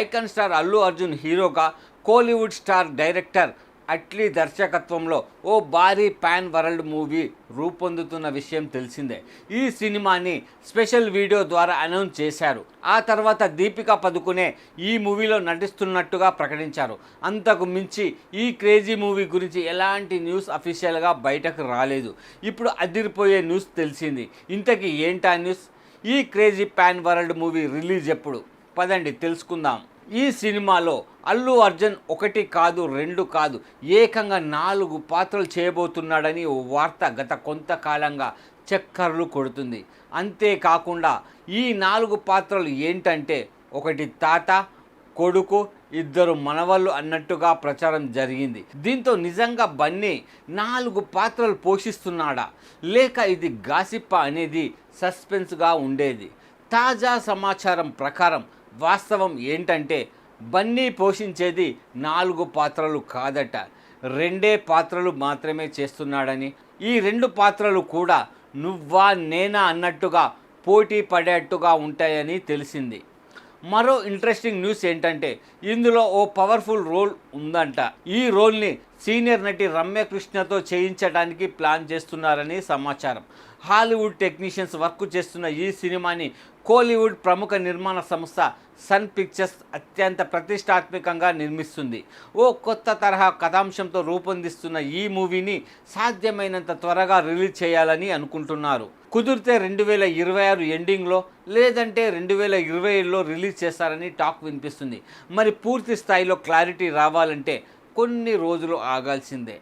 Icon star Allu Arjun హీరోగా Kollywood star director Atlee దర్శకత్వంలో ఓ భారీ పాన్ వరల్డ్ మూవీ రూపొందుతున్న విషయం తెలిసిందే. ఈ సినిమాని స్పెషల్ వీడియో ద్వారా అనౌన్స్ చేశారు. ఆ తర్వాత దీపిక పదుకునే ఈ మూవీలో నటిస్తున్నట్టుగా ప్రకటించారు. అంతకు మించి ఈ క్రేజీ మూవీ గురించి ఎలాంటి న్యూస్ అఫీషియల్గా బయటకు రాలేదు. ఇప్పుడు అదిరిపోయే న్యూస్ తెలిసింది. ఇంతకీ ఏంటా న్యూస్? ఈ crazy pan world movie release ఎప్పుడు? పదండి తెలుసుకుందాం. ఈ సినిమాలో అల్లు అర్జున్ ఒకటి కాదు రెండు కాదు ఏకంగా నాలుగు పాత్రలు చేయబోతున్నాడని ఓ వార్త గత కొంతకాలంగా చక్కర్లు కొడుతుంది. అంతేకాకుండా ఈ నాలుగు పాత్రలు ఏంటంటే ఒకటి తాత కొడుకు ఇద్దరు మనవళ్ళు అన్నట్టుగా ప్రచారం జరిగింది. దీంతో నిజంగా బన్నీ నాలుగు పాత్రలు పోషిస్తున్నాడా? లేక ఇది గాసిప్ప అనేది సస్పెన్స్గా ఉండేది? తాజా సమాచారం ప్రకారం వాస్తవం ఏంటంటే బన్నీ పోషించేది నాలుగు పాత్రలు కాదట. రెండే పాత్రలు మాత్రమే చేస్తున్నాడని. ఈ రెండు పాత్రలు కూడా నువ్వా నేనా అన్నట్టుగా పోటీ పడేట్టుగా ఉంటాయని తెలిసింది. మరో ఇంట్రెస్టింగ్ న్యూస్ ఏంటంటే ఇందులో ఓ పవర్ఫుల్ రోల్ ఉందంట. ఈ రోల్ని సీనియర్ నటి రమ్య కృష్ణతో చేయించడానికి ప్లాన్ చేస్తున్నారని సమాచారం. హాలీవుడ్ టెక్నీషియన్స్ వర్క్ చేస్తున్న ఈ సినిమాని కోలీవుడ్ ప్రముఖ నిర్మాణ సంస్థ సన్ పిక్చర్స్ అత్యంత ప్రతిష్టాత్మకంగా నిర్మిస్తుంది. ఓ కొత్త తరహా కథాంశంతో రూపొందిస్తున్న ఈ మూవీని సాధ్యమైనంత త్వరగా రిలీజ్ చేయాలని అనుకుంటున్నారు. కుదిరితే రెండు వేల ఇరవై ఆరు ఎండింగ్లో లేదంటే రెండు వేల ఇరవై ఏడులో రిలీజ్ చేస్తారని టాక్ వినిపిస్తుంది. మరి పూర్తి స్థాయిలో క్లారిటీ రావాలంటే కొన్ని రోజులు ఆగాల్సిందే.